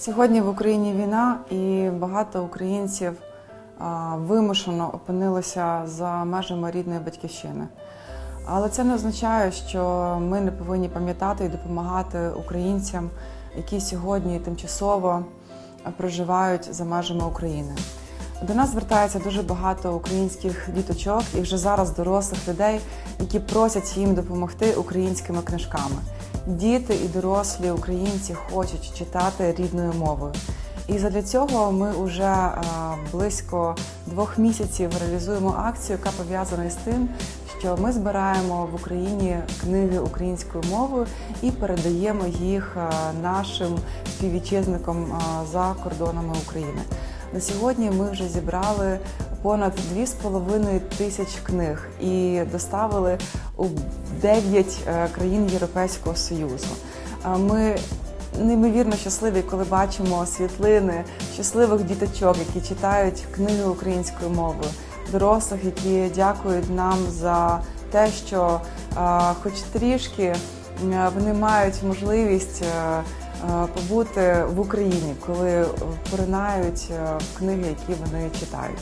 Сьогодні в Україні війна, і багато українців вимушено опинилися за межами рідної батьківщини. Але це не означає, що ми не повинні пам'ятати і допомагати українцям, які сьогодні тимчасово проживають за межами України. До нас звертається дуже багато українських діточок і вже зараз дорослих людей, які просять їм допомогти українськими книжками. Діти і дорослі українці хочуть читати рідною мовою. І задля цього ми вже близько двох місяців реалізуємо акцію, яка пов'язана із тим, що ми збираємо в Україні книги українською мовою і передаємо їх нашим співвітчизникам за кордонами України. На сьогодні ми вже зібрали понад 2,5 тисяч книг і доставили у 9 е, країн Європейського Союзу. Е, Ми неймовірно щасливі, коли бачимо світлини щасливих діточок, які читають книги українською мовою, дорослих, які дякують нам за те, що е, хоч трішки вони мають можливість. Побути в Україні, коли поринають книги, які вони читають.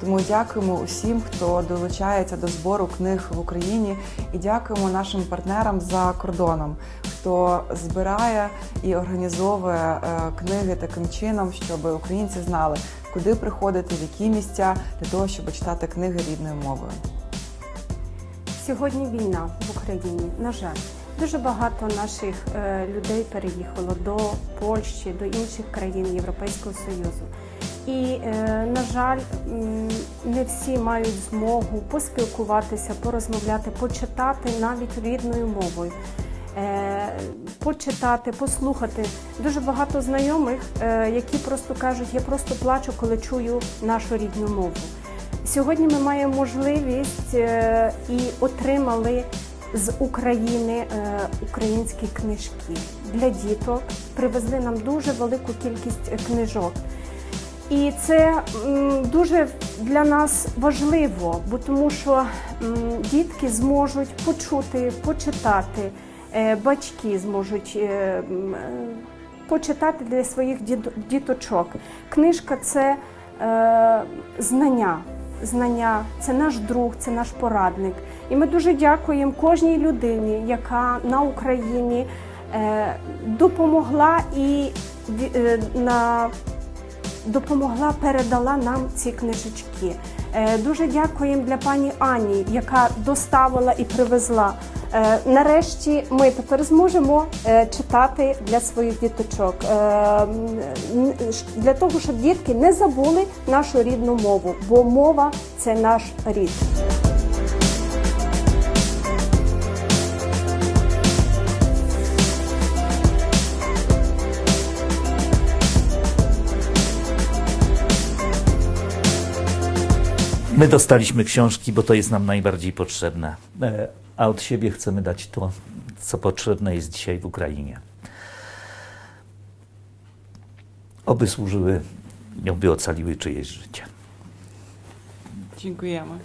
Тому дякуємо усім, хто долучається до збору книг в Україні, і дякуємо нашим партнерам за кордоном, хто збирає і організовує е, книги таким чином, щоб українці знали, куди приходити, в які місця для того, щоб читати книги рідною мовою. Сьогодні війна в Україні. На жаль, дуже багато наших е, людей переїхало до Польщі, до інших країн Європейського Союзу. І, е, на жаль, не всі мають змогу поспілкуватися, порозмовляти, почитати навіть рідною мовою. Е, Почитати, послухати дуже багато знайомих, е, які просто кажуть, я просто плачу, коли чую нашу рідну мову. Сьогодні ми маємо можливість і отримали з України українські книжки для діток. Привезли нам дуже велику кількість книжок. І це дуже для нас важливо, бо тому що дітки зможуть почути, почитати, е, батьки зможуть е, е, почитати для своїх діточок. Книжка це знання. Знання це наш друг, це наш порадник. І ми дуже дякуємо кожній людині, яка на Україні допомогла і на допомогла, передала нам ці книжечки. Е, Дуже дякуємо для пані Ані, яка доставила і привезла. Е, Нарешті ми тепер зможемо е, читати для своїх діточок для того, щоб дітки не забули нашу рідну мову, бо мова це наш рід. My dostaliśmy książki, bo to jest nam najbardziej potrzebne, e, a od siebie chcemy dać to, co potrzebne jest dzisiaj w Ukrainie. Oby służyły, oby ocaliły czyjeś życie. Dziękujemy.